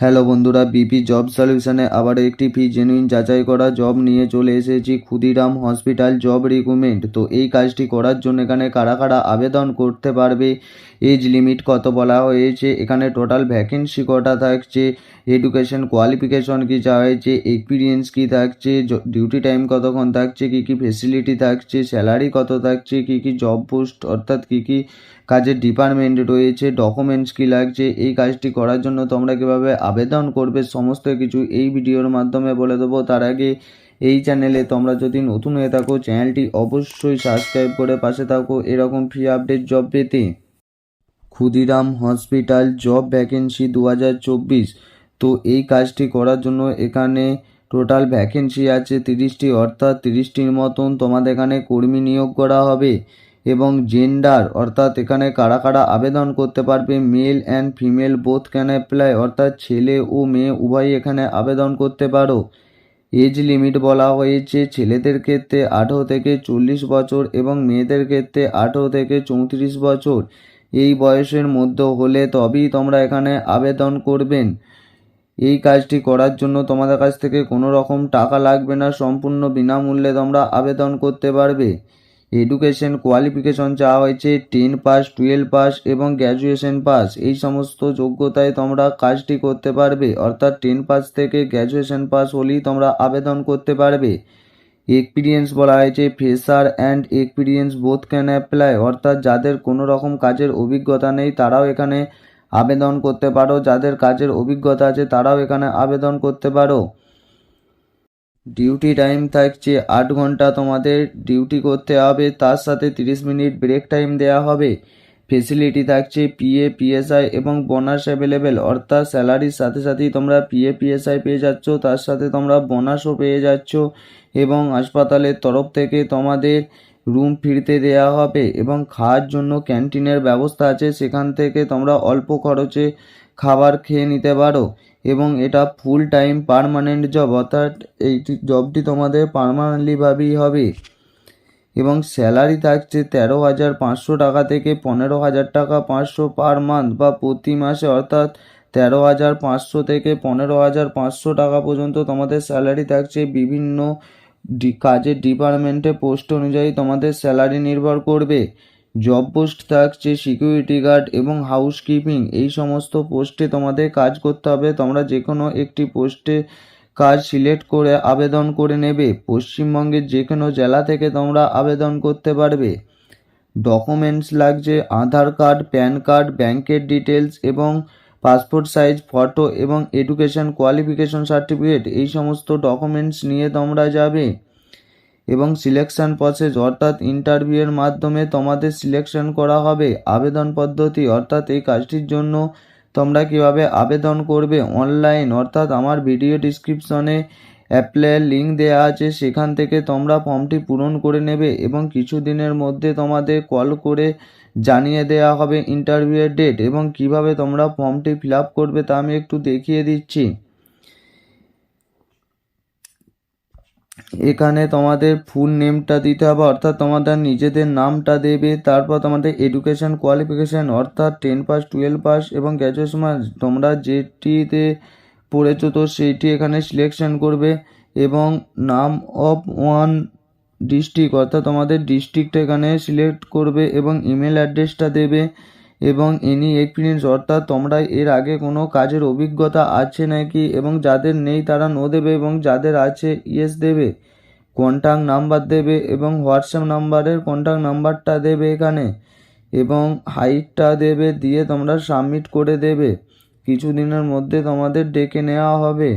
Hello বন্ধুরা, BP job সলিউশনে আবার একটি ফি জেনুইন যাচাই করা জব নিয়ে চলে এসেছি ক্ষুদিরাম হসপিটাল জব রিক্রুটমেন্ট তো এই কাজটি করার জন্য এখানে কারা কারা আবেদন করতে পারবে? এজ লিমিট কত বলা হয়েছে? এখানে টোটাল ভ্যাকেন্সি কটা থাকছে? এডুকেশন কোয়ালিফিকেশন কী চাওয়া হয়েছে এক্সপিরিয়েন্স কী থাকছে? ডিউটি টাইম কতক্ষণ থাকছে? কী কী ফেসিলিটি থাকছে? স্যালারি কত থাকছে? কী কী জব পোস্ট অর্থাৎ কী কী কাজের ডিপার্টমেন্ট রয়েছে? ডকুমেন্টস কী লাগছে? এই কাজটি করার জন্য তোমরা কীভাবে আবেদন করবে, সমস্ত কিছু এই ভিডিওর মাধ্যমে বলে দেবো। তার আগে এই চ্যানেলে তোমরা যদি নতুন হয়ে থাকো, চ্যানেলটি অবশ্যই সাবস্ক্রাইব করে পাশে থাকো। এরকম ফ্রি আপডেট জব পেতে ক্ষুদিরাম হসপিটাল জব ভ্যাকেন্সি দু হাজার চব্বিশ। তো এই কাজটি করার জন্য এখানে টোটাল ভ্যাকেন্সি আছে তিরিশটি, অর্থাৎ তিরিশটির মতন তোমাদের এখানে কর্মী নিয়োগ করা হবে। এবং জেন্ডার অর্থাৎ এখানে কারা কারা আবেদন করতে পারবে male and female both can apply অর্থাৎ ছেলে ও মেয়ে উভয়ই এখানে আবেদন করতে পারো। এজ লিমিট বলা হয়েছে ছেলেদের ক্ষেত্রে আঠেরো থেকে চল্লিশ বছর এবং মেয়েদের ক্ষেত্রে আঠেরো থেকে চৌত্রিশ বছর। এই বয়সের মধ্যে হলে তবেই তোমরা এখানে আবেদন করবেন এই কাজটি করার জন্য তোমাদের কাছ থেকে কোনো রকম টাকা লাগবে না, সম্পূর্ণ বিনামূল্যে তোমরা আবেদন করতে পারবে। এডুকেশন কোয়ালিফিকেশন চাওয়া হয়েছে, টেন পাস, টুয়েলভ পাস এবং গ্র্যাজুয়েশন পাস। এই সমস্ত যোগ্যতায় তোমরা কাজটি করতে পারবে। অর্থাৎ টেন পাস থেকে গ্র্যাজুয়েশন পাস হলেই তোমরা আবেদন করতে পারবে। এক্সপিরিয়েন্স বলা হয়েছে fresher and experience both can apply অর্থাৎ যাদের কোনো রকম কাজের অভিজ্ঞতা নেই, তারাও এখানে আবেদন করতে পারো। যাদের কাজের অভিজ্ঞতা আছে, তারাও এখানে আবেদন করতে পারো। ডিউটি টাইম থাকছে আট ঘণ্টা। তোমাদের ডিউটি করতে হবে, তার সাথে তিরিশ মিনিট ব্রেক টাইম দেওয়া হবে। ফেসিলিটি থাকছে পিএ, পিএসআই এবং বোনাস অ্যাভেলেবেল অর্থাৎ স্যালারির সাথে সাথেই তোমরা পিএ, পিএসআই পেয়ে যাচ্ছ, তার সাথে তোমরা বোনাসও পেয়ে যাচ্ছ এবং হাসপাতালের তরফ থেকে তোমাদের রুম ফিরতে দেওয়া হবে এবং খাওয়ার জন্য ক্যান্টিনের ব্যবস্থা আছে, সেখান থেকে তোমরা অল্প খরচে খাবার খেয়ে নিতে পারো। এবং এটা ফুল টাইম পারমানেন্ট জব অর্থাৎ এইটি জবটি তোমাদের পারমানেন্টলিভাবেই হবে। এবং স্যালারি থাকছে তেরো হাজার পাঁচশো টাকা থেকে পনেরো হাজার টাকা পাঁচশো পার মান্থ বা প্রতি মাসে, অর্থাৎ তেরো হাজার পাঁচশো থেকে পনেরো হাজার পাঁচশো টাকা পর্যন্ত তোমাদের স্যালারি থাকছে বিভিন্ন কাজের ডিপার্টমেন্টে পোস্ট অনুযায়ী তোমাদের স্যালারি নির্ভর করবে। জব পোস্ট থাকছে, সিকিউরিটি গার্ড এবং হাউসকিপিং। এই সমস্ত পোস্টে তোমাদের কাজ করতে হবে। তোমরা যে কোনো একটি পোস্টে কাজ সিলেক্ট করে আবেদন করে নেবে। পশ্চিমবঙ্গের যে কোনো জেলা থেকে তোমরা আবেদন করতে পারবে। ডকুমেন্টস লাগছে, আধার কার্ড, প্যান কার্ড, ব্যাংকের ডিটেলস এবং পাসপোর্ট সাইজ, ফটো এবং এডুকেশন কোয়ালিফিকেশন সার্টিফিকেট, এই সমস্ত ডকুমেন্টস নিয়ে তোমরা যাবে। এবং সিলেকশন প্রসেস অর্থাৎ ইন্টারভিউয়ের মাধ্যমে তোমাদের সিলেকশন করা হবে আবেদন পদ্ধতি। অর্থাৎ এই কাজটির জন্য তোমরা কীভাবে আবেদন করবে অনলাইন? অর্থাৎ আমার ভিডিও ডিসক্রিপশনে অ্যাপ্লাইয়ের লিঙ্ক দেওয়া আছে, সেখান থেকে তোমরা ফর্মটি পূরণ করে নেবে এবং কিছু দিনের মধ্যে তোমাদের কল করে জানিয়ে দেওয়া হবে ইন্টারভিউয়ের ডেট এবং কীভাবে তোমরা ফর্মটি ফিল আপ করবে তা আমি একটু দেখিয়ে দিচ্ছি। এখানে তোমাদের ফুল নেমটা দিতে হবে, অর্থাৎ তোমাদের নিজেদের নামটা দেবে, তারপর তোমাদের এডুকেশন কোয়ালিফিকেশান অর্থাৎ টেন পাস টুয়েলভ পাস এবং গ্র্যাজুয়েশন তোমরা যেটিতে পড়েছো তো সেইটি এখানে সিলেকশন করবে এবং নাম অফ ওয়ান ডিস্ট্রিক্ট অর্থাৎ তোমাদের ডিস্ট্রিক্টটা এখানে সিলেক্ট করবে এবং ইমেল অ্যাড্রেসটা দেবে এবং এনি এক্সপিরিয়েন্স অর্থাৎ তোমরা এর আগে কোনো কাজের অভিজ্ঞতা আছে নাকি এবং যাদের নেই তারা নো দেবে এবং যাদের আছে ইয়েস দেবে। কন্ট্যাক্ট নাম্বার দেবে এবং হোয়াটসঅ্যাপ নাম্বারের কন্ট্যাক্ট নাম্বারটা দেবে এখানে এবং হাইটটা দেবে দিয়ে তোমরা সাবমিট করে দেবে। কিছু দিনের মধ্যে তোমাদের ডেকে নেওয়া হবে।